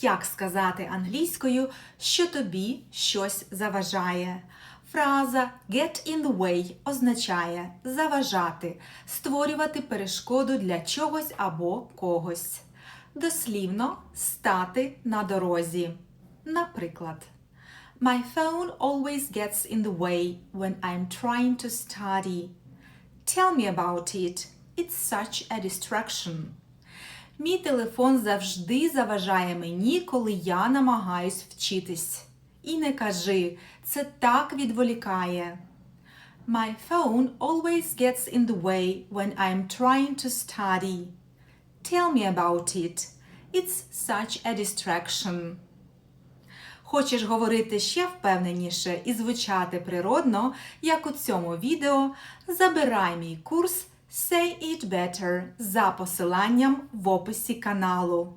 Як сказати англійською, що тобі щось заважає? Фраза get in the way означає заважати, створювати перешкоду для чогось або когось. Дослівно стати на дорозі. Наприклад, My phone always gets in the way when I'm trying to study. Tell me about it. It's such a distraction. Мій телефон завжди заважає мені, коли я намагаюсь вчитись. І не кажи, це так відволікає. My phone always gets in the way when I'm trying to study. Tell me about it. It's such a distraction. Хочеш говорити ще впевненіше і звучати природно, як у цьому відео, забирай мій курс Say It Better за посиланням в описі каналу.